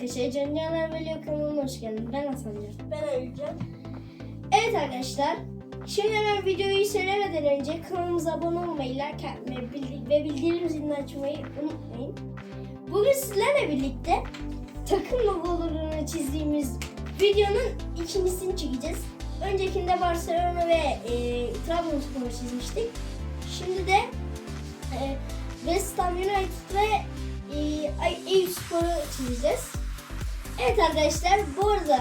arkadaşlar, Can Caner Veli kanalına hoş geldiniz. Ben Hasan Can. Ben Özcan. Evet arkadaşlar, şimdi hemen videoyu söylemeden önce kanalımıza abone olmayı, like atmayı ve bildirim zilini açmayı unutmayın. Bugün sizlerle birlikte takım logolarını çizdiğimiz videonun ikincisini çekeceğiz. Öncekinde Barcelona ve e, Trabzonspor'u çizmiştik. Şimdi de e, West Ham United ve e, Ay- Eyüpspor'u çizeceğiz. Evet arkadaşlar bu arada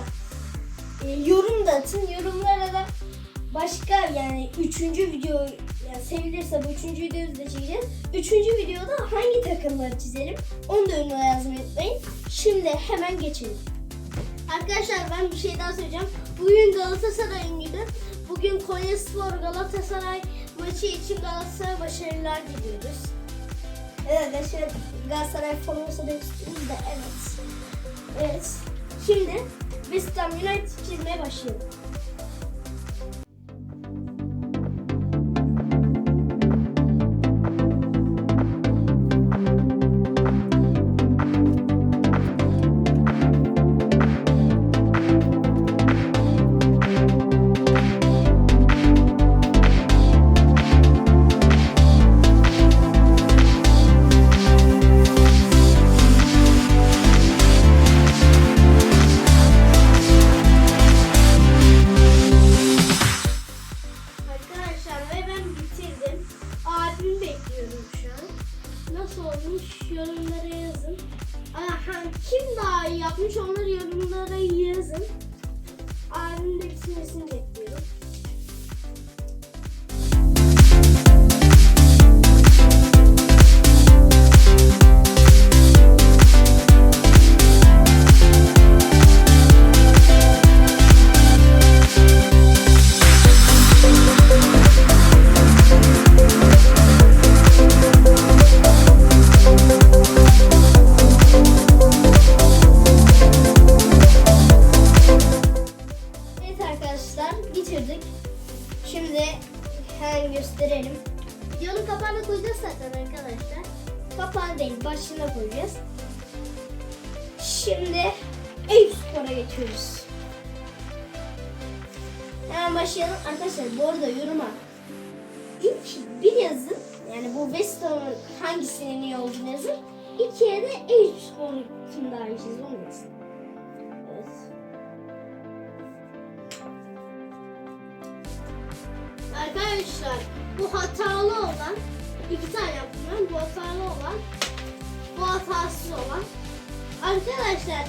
e, yorum da atın. Yorumlara da başka yani üçüncü video yani sevilirse bu üçüncü videoyu da çekeceğiz. Üçüncü videoda hangi takımları çizelim onu da önüne yazmayı unutmayın. Şimdi hemen geçelim. Arkadaşlar ben bir şey daha söyleyeceğim. Bugün Galatasaray'ın günü. Bugün Konyaspor Galatasaray maçı için Galatasaray'a başarılar diliyoruz. Evet arkadaşlar Galatasaray forması da istiyoruz da evet. Evet. Şimdi West Ham United çizmeye başlayalım. Yorumlara yazın. Aha, kim daha iyi yapmış onları yorumlara yazın. Abimin de bitirmesini bekliyorum. Şimdi hemen gösterelim. Videonun kapağını koyacağız zaten arkadaşlar. Kapağını değil başına koyacağız. Şimdi Eyüp Spor'a geçiyoruz. Hemen başlayalım. Arkadaşlar bu arada yoruma ilk bir yazın. Yani bu West Ham'ın hangisinin iyi olduğunu yazın. İkiye de Eyüp Spor'un kim daha iyi yazın. Arkadaşlar bu hatalı olan iki tane yaptım. Bu hatalı olan bu hatasız olan. Arkadaşlar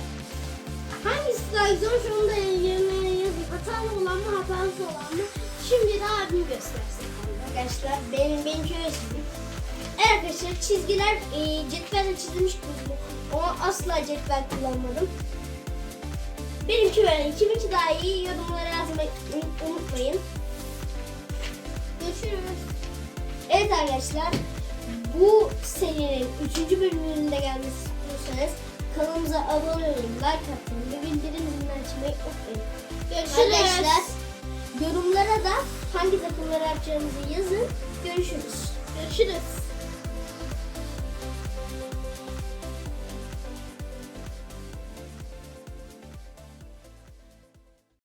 hangisi daha güzel onu da yerine yazın. Hatalı olan mı hatasız olan mı? Şimdi de abim göstersin. Arkadaşlar benim benim şöyle çizdim. Arkadaşlar çizgiler e, cetvelle çizilmiş gibi. Ama asla cetvel kullanmadım. Benimki böyle. Kiminki daha iyi yorumlara yazmayı un- unutmayın. Evet arkadaşlar bu serinin 3. bölümünün de gelmesi istiyorsanız kanalımıza abone olun, like atın ve bildirim zilini açmayı unutmayın. Görüşürüz. Arkadaşlar yorumlara da hangi takımları yapacağınızı yazın. Görüşürüz. Görüşürüz.